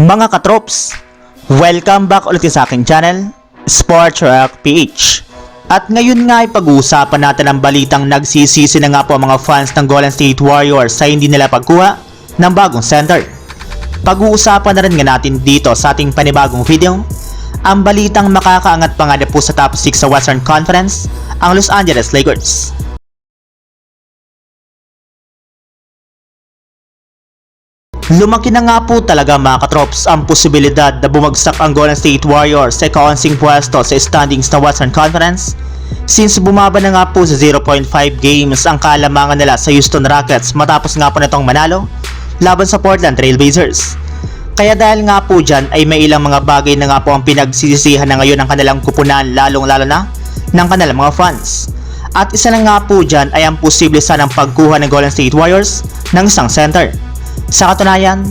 Mga katrops, welcome back ulit sa aking channel, Sports Rock PH. At ngayon nga ay pag-uusapan natin ang balitang nagsisisi na nga po ang mga fans ng Golden State Warriors sa hindi nila pagkuha ng bagong center. Pag-uusapan na rin nga natin dito sa ating panibagong video, ang balitang makakaangat pa nga na po sa top 6 sa Western Conference, ang Los Angeles Lakers. Lumaki na nga po talaga mga katrops ang posibilidad na bumagsak ang Golden State Warriors sa ikaonsing pwesto sa standings ng Western Conference since bumaba na nga po sa 0.5 games ang kalamangan nila sa Houston Rockets matapos nga po nitong manalo laban sa Portland Trail Blazers. Kaya dahil nga po dyan ay may ilang mga bagay na nga po ang pinagsisisihan na ngayon ng kanilang kupunan lalong lalo na ng kanilang mga fans. At isa na nga po dyan ay ang posible sanang pagkuha ng Golden State Warriors ng isang center. Sa katunayan,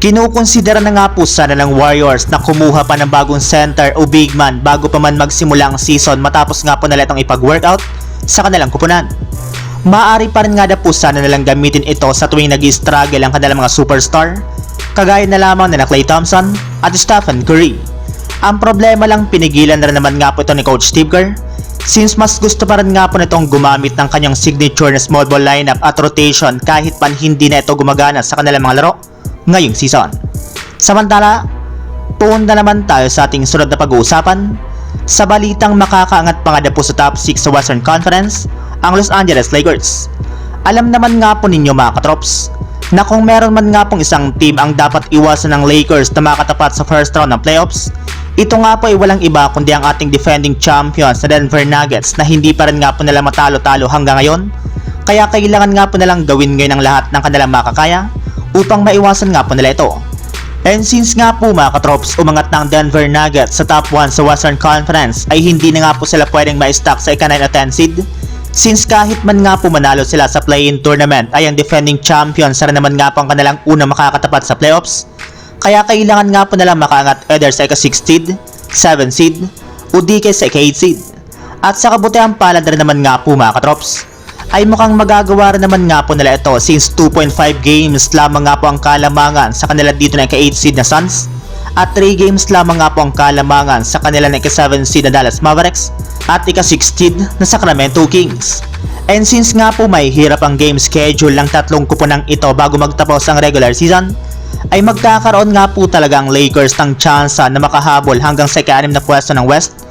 kinukonsidera na nga po sana ng Warriors na kumuha pa ng bagong center o big man bago pa man magsimula ang season matapos nga po nila itong ipag-workout sa kanilang kupunan. Maaari pa rin nga na po sana nilang gamitin ito sa tuwing nag struggle ang kanilang mga superstar, kagaya na lamang na Clay Thompson at Stephen Curry. Ang problema lang pinigilan na rin naman nga po ito ni Coach Steve Kerr since mas gusto pa rin nga po nitong gumamit ng kanyang signature na small ball lineup at rotation kahit pan hindi na ito gumagana sa kanilang mga laro ngayong season. Samantala, punta naman tayo sa ating sunod na pag-uusapan sa balitang makakaangat pa nga po sa top 6 sa Western Conference ang Los Angeles Lakers. Alam naman nga po ninyo mga katrops na kung meron man nga pong isang team ang dapat iwasan ng Lakers na makatapat sa first round ng playoffs, ito nga po ay walang iba kundi ang ating defending champions na Denver Nuggets na hindi pa rin nga po nila matalo-talo hanggang ngayon. Kaya kailangan nga po nilang gawin ngayon ang lahat ng kanilang makakaya upang maiwasan nga po nila ito. And since nga po mga katrops umangat ng Denver Nuggets sa top 1 sa Western Conference ay hindi na nga po sila pwedeng ma-stack sa ika-9 at 10 seed since kahit man nga po manalo sila sa play-in tournament ay ang defending champions na naman nga po ang kanilang unang makakatapat sa playoffs kaya kailangan nga po nilang makaangat either sa ika-6 seed, 7 seed o di kay sa ika-8 seed. At sa kabutihan palad rin naman nga po mga katrops ay mukhang magagawa rin naman nga po nila ito since 2.5 games lamang nga po ang kalamangan sa kanila dito na ika-8 seed na Suns at 3 games lamang nga po ang kalamangan sa kanila na ika-7 seed na Dallas Mavericks at ika-6 seed na Sacramento Kings. And since nga po may hirap ang game schedule ng tatlong kupunang ito bago magtapos ang regular season, ay magkakaroon nga po talaga ang Lakers ng tsansa na makahabol hanggang sa ika-6 na pwesto ng West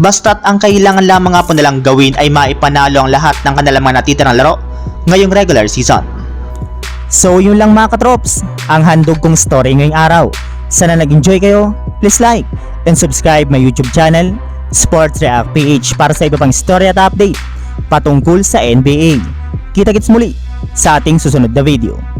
Basta't ang kailangan lamang nga po nilang gawin ay maipanalo ang lahat ng kanilang mga natitirang laro ngayong regular season. So yun lang mga katrops, ang handog kong story ngayong araw. Sana nag-enjoy kayo, please like and subscribe my YouTube channel, Sports React PH para sa iba pang story at update patungkol sa NBA. Kita-kits muli sa ating susunod na video.